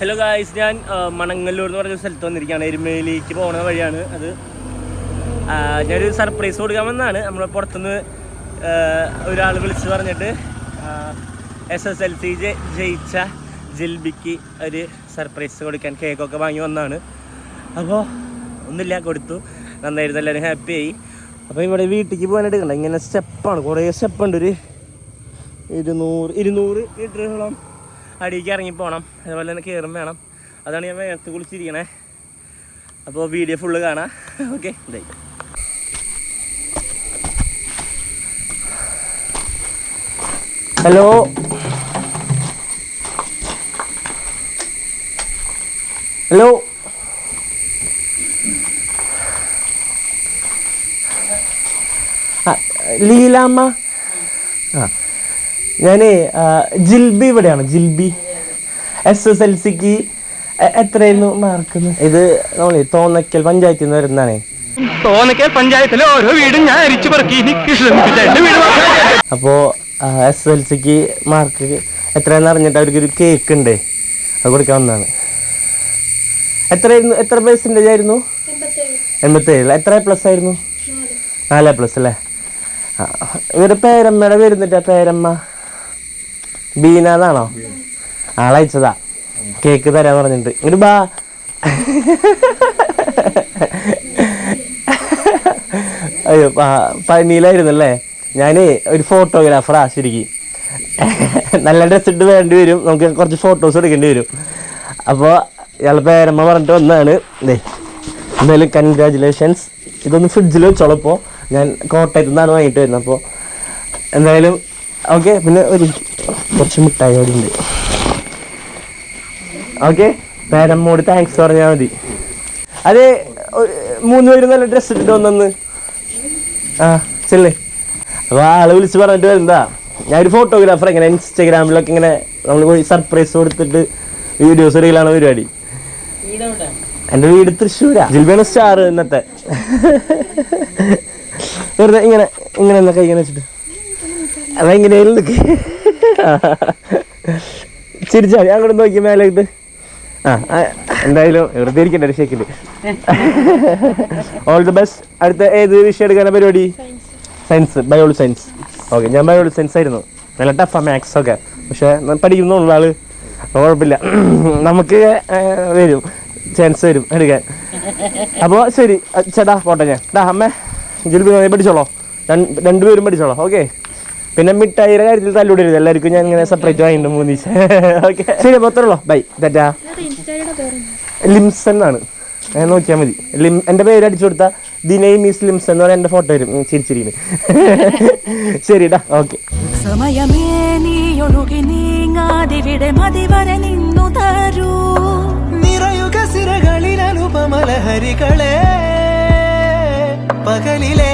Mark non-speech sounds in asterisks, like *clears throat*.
Hello guys ഞാൻ മണങ്ങല്ലൂർ എന്ന് പറഞ്ഞ സ്ഥലത്ത് വന്നിരിക്കുകയാണ്. എരുമേലിക്ക് പോകുന്ന വഴിയാണ് അത്. ഞാനൊരു സർപ്രൈസ് കൊടുക്കാൻ വന്നതാണ്. നമ്മൾ പുറത്തുനിന്ന് ഒരാൾ വിളിച്ച് പറഞ്ഞിട്ട് എസ് എസ് എൽ സി ജയിച്ച ജിൽബിക്ക് ഒരു സർപ്രൈസ് കൊടുക്കാൻ കേക്കൊക്കെ വാങ്ങി വന്നാണ് അപ്പോൾ ഒന്നുമില്ല കൊടുത്തു. നന്നായിരുന്നു എല്ലാവരും ഹാപ്പി ആയി. അപ്പോൾ ഇവിടെ വീട്ടിലേക്ക് പോകാനായിട്ട് കണ്ട ഇങ്ങനെ സ്റ്റെപ്പാണ് കുറേ സ്റ്റെപ്പുണ്ട് ഒരു ഇരുന്നൂറ് ഇരുന്നൂറ് മീറ്ററോളം അടിയിലേക്ക് ഇറങ്ങി പോകണം അതുപോലെ തന്നെ കയറും വേണം. അതാണ് ഞാൻ വേർത്ത് കുളിച്ചിരിക്കണേ. അപ്പോൾ വീഡിയോ ഫുള്ള് കാണാം. ഓക്കെ ഇതായി. Hello hello Leelamma? ആ. ഞാനേ ആ, ജിൽബി ഇവിടെയാണ് ജിൽബി. എസ് എസ് എൽ സിക്ക് എത്രയായിരുന്നു മാർക്ക് ഇത് നമ്മളെ തോന്നക്കൽ പഞ്ചായത്തിൽ നിന്ന് വരുന്നതാണ്. തോന്നക്കൽ പഞ്ചായത്തിലെ ഓരോ വീടും ഞാൻ അരിച്ചു പറക്കി. അപ്പോൾ എസ് എൽ സിക്ക് മാർക്ക് എത്രയാണെന്ന് അറിഞ്ഞിട്ട് അവർക്ക് ഒരു കേക്ക് ഉണ്ട്. അത് കൊടുക്കാൻ വന്നാണ് എത്രയായിരുന്നു എത്ര പേഴ്സന്റേജ് ആയിരുന്നു? എൺപത്തേഴ്. എത്ര പ്ലസ് ആയിരുന്നു? നാല്. പ്ലസ് അല്ലേ? ഇവരുടെ പേരമ്മയുടെ പേരുന്നിട്ടാ പേരമ്മ? ബീന എന്നാണോ ആളയച്ചതാ. കേക്ക് തരാൻ പറഞ്ഞിട്ടുണ്ട് ഇങ്ങോട്ട് ബാ. അയ്യോ പനിയിലായിരുന്നല്ലേ? ഞാൻ ഒരു ഫോട്ടോഗ്രാഫറാ ശരിക്കും. നല്ല ഡ്രസ് ഇട്ട് വേണ്ടി വരും. നമുക്ക് കുറച്ച് ഫോട്ടോസ് എടുക്കേണ്ടി വരും. അപ്പോൾ ഇയാളെ പേരമ്മ പറഞ്ഞിട്ട് വന്നതാണ് എന്തായാലും കൺഗ്രാജുലേഷൻസ് ഇതൊന്ന് ഫ്രിഡ്ജിൽ വെച്ചോളപ്പോൾ ഞാൻ കോട്ടയത്തു നിന്നാണ് വാങ്ങിയിട്ട് വരുന്നത്. അപ്പോൾ എന്തായാലും ഓക്കെ പിന്നെ ഒരു കുറച്ച് മിഠായി അവിടെ ഉണ്ട്. ഓക്കെ പേരമ്മോട് താങ്ക്സ് പറഞ്ഞാൽ മതി. അതെ മൂന്ന് പേര് നല്ല ഡ്രസ്സ് ഇട്ടിട്ട് വന്നെന്ന്. ആ ചെല്ലേ. അപ്പോൾ ആൾ വിളിച്ച് പറഞ്ഞിട്ട് വരുന്നതാ. ഞാൻ ഒരു ഫോട്ടോഗ്രാഫർ ഇങ്ങനെ ഇൻസ്റ്റാഗ്രാമിലൊക്കെ ഇങ്ങനെ നമ്മൾ പോയി സർപ്രൈസ് കൊടുത്തിട്ട് വീഡിയോസ് റീലാണ് പരിപാടി. എന്റെ വീട് തൃശ്ശൂരാ. ജിൽബിയാണ് സ്റ്റാർ ഇന്നത്തെ. വെറുതെ ഇങ്ങനെ ഇങ്ങനെ എന്നൊക്കെ ഇങ്ങനെ വെച്ചിട്ട്. അതാ *laughs* ഇങ്ങനെയായിരുന്നു ഞാൻ അങ്ങോട്ട് നോക്കി മേലേക്ക്. ആ എന്തായാലും വെറുതെ ഇരിക്കണ്ട ഒരു ഷേക്കിൽ ഓൾ ദി ബെസ്റ്റ് അടുത്ത ഏത് വിഷയം എടുക്കാനാ പരിപാടി? സയൻസ് ബയോളജി സയൻസ് ഓക്കെ ഞാൻ ബയോളജി സയൻസ് ആയിരുന്നു. നല്ല ടഫാ മാത്സ് ഒക്കെ. പക്ഷെ പഠിക്കുന്നുള്ള ആൾ. കുഴപ്പമില്ല. *clears throat* നമുക്ക് വരും. ചാൻസ് വരും എടുക്കാൻ. അപ്പോൾ ശരി. ചേട്ടാ പോട്ടെ ഞാൻ. ഡാ അമ്മേ. ജിൽബി പഠിച്ചോളോ. രണ്ട് രണ്ടുപേരും പഠിച്ചോളോ. ഓക്കെ പിന്നെ മിഠായിയുടെ കാര്യത്തിൽ തല്ലൂടരുത്. എല്ലാവർക്കും ഞാൻ ഇങ്ങനെ സെപ്പറേറ്റ് വാങ്ങിയിട്ടുണ്ട് മൂന്ന് ദിവസം. ഓക്കെ ശരി അപ്പോൾ അത്രയുള്ളൂ ബൈ ടാറ്റാ ലിംസൺ ആണ് അങ്ങനെ നോക്കിയാൽ മതി. ലിം എന്റെ പേര് അടിച്ചു കൊടുത്ത ദി നെയിം ഈസ് ലിംസൺ എന്ന് പറഞ്ഞാൽ എന്റെ ഫോട്ടോ വരും. ചിരിച്ചിരിക്കുന്നത് ചിരിച്ചിരിക്കുന്നു. *laughs* ശരിടാ ഓക്കെ സമയമേ നീയൊഴുകി നീങ്ങാതിവിടെ മതിവരെ നിന്നു തരൂ. നിറയുക സിരകളിൽ അനുപമലഹരികളെ. പകലിലേ